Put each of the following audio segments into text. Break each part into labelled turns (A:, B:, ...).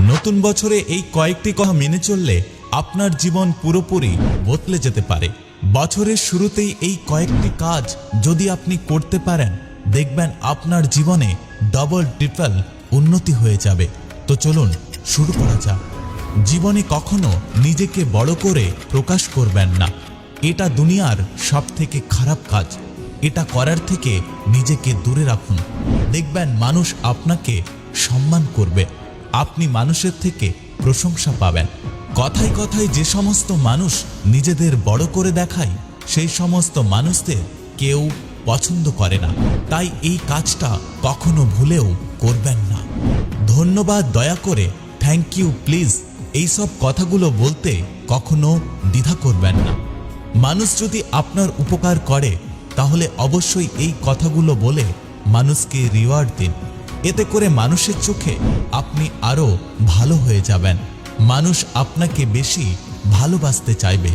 A: নতুন বছরে এই কয়েকটি কথা মেনে চললে আপনার জীবন পুরোপুরি বদলে যেতে পারে। বছরের শুরুতেই এই কয়েকটি কাজ যদি আপনি করতে পারেন, দেখবেন আপনার জীবনে ডবল ট্রিপল উন্নতি হয়ে যাবে। তো চলুন শুরু করা যাক। জীবনে কখনো নিজেকে বড় করে প্রকাশ করবেন না। এটা দুনিয়ার সব থেকে খারাপ কাজ। এটা করার থেকে নিজেকে দূরে রাখুন। দেখবেন মানুষ আপনাকে সম্মান করবে। আপনি মানুষের থেকে প্রশংসা পাবেন। কথায় কথায় যে সমস্ত মানুষ নিজেদের বড় করে দেখায়, সেই সমস্ত মানুষদের কেউ পছন্দ করে না। তাই এই কাজটা কখনো ভুলেও করবেন না। ধন্যবাদ দয়া করে, থ্যাংক ইউ প্লিজ। এইসব কথাগুলো বলতে কখনো দ্বিধা করবেন না। মানুষ যদি আপনার উপকার করে, তাহলে অবশ্যই এই কথাগুলো বলে মানুষকে রিওয়ার্ড দিন। এতে করে মানুষের চোখে আপনি আরও ভালো হয়ে যাবেন। মানুষ আপনাকে বেশি ভালোবাসতে চাইবে।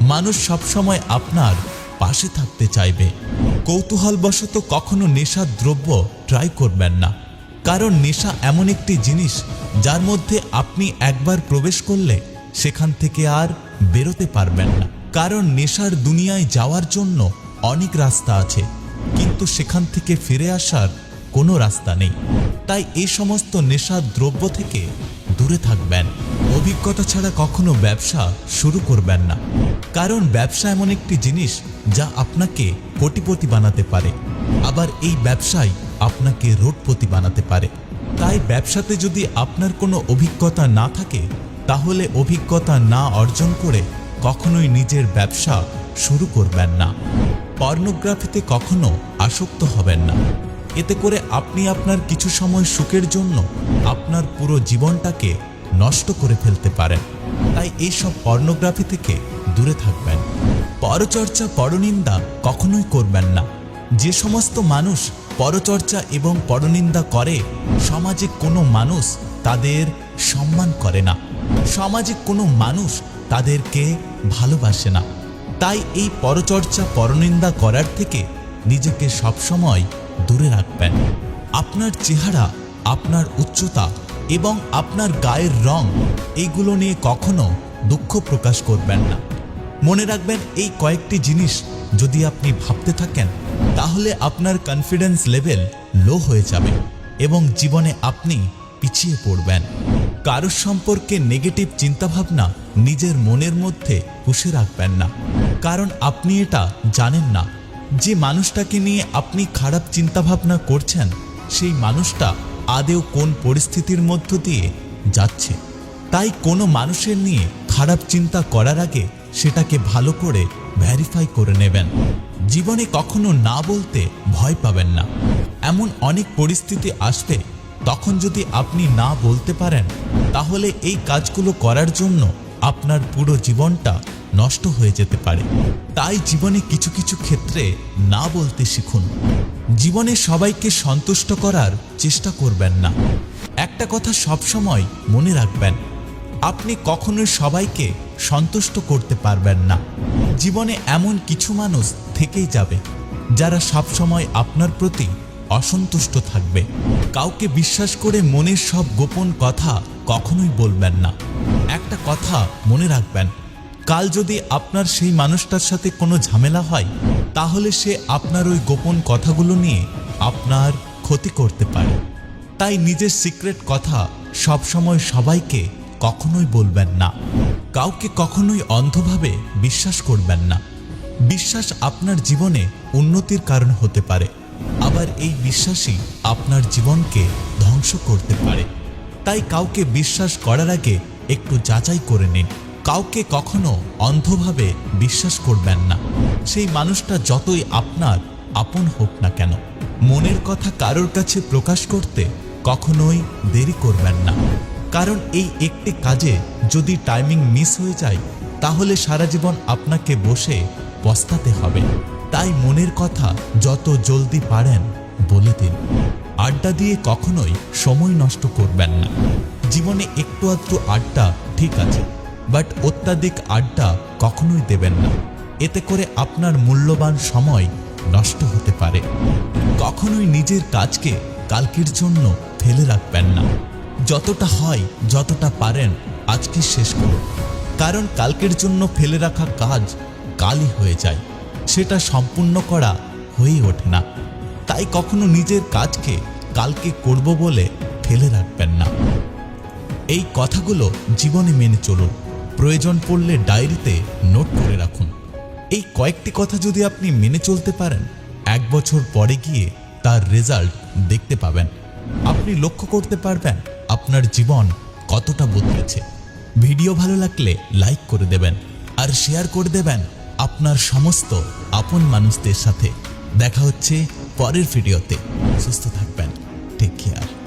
A: মানুষ সবসময় আপনার পাশে থাকতে চাইবে। কৌতূহলবশত কখনো নেশার দ্রব্য ট্রাই করবেন না। কারণ নেশা এমন একটি জিনিস যার মধ্যে আপনি একবার প্রবেশ করলে সেখান থেকে আর বেরোতে পারবেন না। কারণ নেশার দুনিয়ায় যাওয়ার জন্য অনেক রাস্তা আছে। কিন্তু সেখান থেকে ফিরে আসার কোনো রাস্তা নেই। তাই এই সমস্ত নেশার দ্রব্য থেকে দূরে থাকবেন। অভিজ্ঞতা ছাড়া কখনো ব্যবসা শুরু করবেন না। কারণ ব্যবসা এমন একটি জিনিস যা আপনাকে কোটিপতি বানাতে পারে। আবার এই ব্যবসায় আপনাকে রোডপতি বানাতে পারে। তাই ব্যবসাতে যদি আপনার কোনো অভিজ্ঞতা না থাকে, তাহলে অভিজ্ঞতা না অর্জন করে কখনোই নিজের ব্যবসা শুরু করবেন না। পর্নোগ্রাফিতে কখনো আসক্ত হবেন না। এতে করে আপনি আপনার কিছু সময় সুখের জন্য আপনার পুরো জীবনটাকে নষ্ট করে ফেলতে পারেন। তাই এইসব পর্নোগ্রাফি থেকে দূরে থাকবেন। পরচর্চা, পরনিন্দা কখনোই করবেন না। যে সমস্ত মানুষ পরচর্চা এবং পরনিন্দা করে, সমাজে কোনো মানুষ তাদের সম্মান করে না। সমাজে কোনো মানুষ তাদেরকে ভালোবাসে না। তাই এই পরচর্চা, পরনিন্দা করার থেকে নিজেকে সবসময় দূরে রাখবেন। আপনার চেহারা, আপনার উচ্চতা এবং আপনার গায়ের রং এইগুলো নিয়ে কখনো দুঃখ প্রকাশ করবেন না। মনে রাখবেন, এই কয়েকটি জিনিস যদি আপনি ভাবতে থাকেন, তাহলে আপনার কনফিডেন্স লেভেল লো হয়ে যাবে এবং জীবনে আপনি পিছিয়ে পড়বেন। কারোর সম্পর্কে নেগেটিভ চিন্তাভাবনা নিজের মনের মধ্যে পুষে রাখবেন না। কারণ আপনি এটা জানেন না যে মানুষটাকে নিয়ে আপনি খারাপ চিন্তাভাবনা করছেন, সেই মানুষটা আদেও কোন পরিস্থিতির মধ্য দিয়ে যাচ্ছে? তাই কোনো মানুষের নিয়ে খারাপ চিন্তা করার আগে সেটাকে ভালো করে ভ্যারিফাই করে নেবেন। জীবনে কখনো না বলতে ভয় পাবেন না। এমন অনেক পরিস্থিতি আসবে, তখন যদি আপনি না বলতে পারেন, তাহলে এই কাজগুলো করার জন্য আপনার পুরো জীবনটা নষ্ট হয়ে যেতে পারে। তাই জীবনে কিছু কিছু ক্ষেত্রে না বলতে শিখুন। জীবনে সবাইকে সন্তুষ্ট করার চেষ্টা করবেন না। একটা কথা সবসময় মনে রাখবেন, আপনি কখনোই সবাইকে সন্তুষ্ট করতে পারবেন না। জীবনে এমন কিছু মানুষ থেকেই যাবে, যারা সবসময় আপনার প্রতি অসন্তুষ্ট থাকবে। কাউকে বিশ্বাস করে মনের সব গোপন কথা কখনোই বলবেন না। একটা কথা মনে রাখবেন কাল যদি আপনার সেই মানুষটার সাথে কোনো ঝামেলা হয়, তাহলে সে আপনার ওই গোপন কথাগুলো নিয়ে আপনার ক্ষতি করতে পারে। তাই নিজের সিক্রেট কথা সবসময় সবাইকে কখনোই বলবেন না। কাউকে কখনোই অন্ধভাবে বিশ্বাস করবেন না। বিশ্বাস আপনার জীবনে উন্নতির কারণ হতে পারে। আবার এই বিশ্বাসই আপনার জীবনকে ধ্বংস করতে পারে। তাই কাউকে বিশ্বাস করার আগে একটু যাচাই করে নিন। কাউকে কখনো অন্ধভাবে বিশ্বাস করবেন না। সেই মানুষটা যতই আপনার আপন হোক না কেন, মনের কথা কারোর কাছে প্রকাশ করতে কখনোই দেরি করবেন না। কারণ এই একটি কাজে যদি টাইমিং মিস হয়ে যায়, তাহলে সারা জীবন আপনাকে বসে পস্তাতে হবে। তাই মনের কথা যত জলদি পারেন বলে দিন। আড্ডা দিয়ে কখনোই সময় নষ্ট করবেন না। জীবনে একটু আধটু আড্ডা ঠিক আছে। বাট অত্যাধিক আড্ডা কখনোই দেবেন না। এতে করে আপনার মূল্যবান সময় নষ্ট হতে পারে। কখনোই নিজের কাজকে কালকের জন্য ফেলে রাখবেন না। যতটা হয়, যতটা পারেন আজকে শেষ করুন। কারণ কালকের জন্য ফেলে রাখা কাজ কালই হয়ে যায়। সেটা সম্পূর্ণ করা হয়ে ওঠে না। তাই কখনো নিজের কাজকে কালকে করব বলে ফেলে রাখবেন না। এই কথাগুলো জীবনে মেনে চলুন। প্রয়োজন পড়লে ডায়েরিতে নোট করে রাখুন। এই কয়েকটি কথা যদি আপনি মেনে চলতে পারেন, এক বছর পরে গিয়ে তার রেজাল্ট দেখতে পাবেন। আপনি লক্ষ্য করতে পারবেন আপনার জীবন কতটা বদলেছে। ভিডিও ভালো লাগলে লাইক করে দেবেন আর শেয়ার করে দেবেন আপনার সমস্ত আপন মানুষদের সাথে। দেখা হচ্ছে পরের ভিডিওতে। সুস্থ থাকবেন। Take care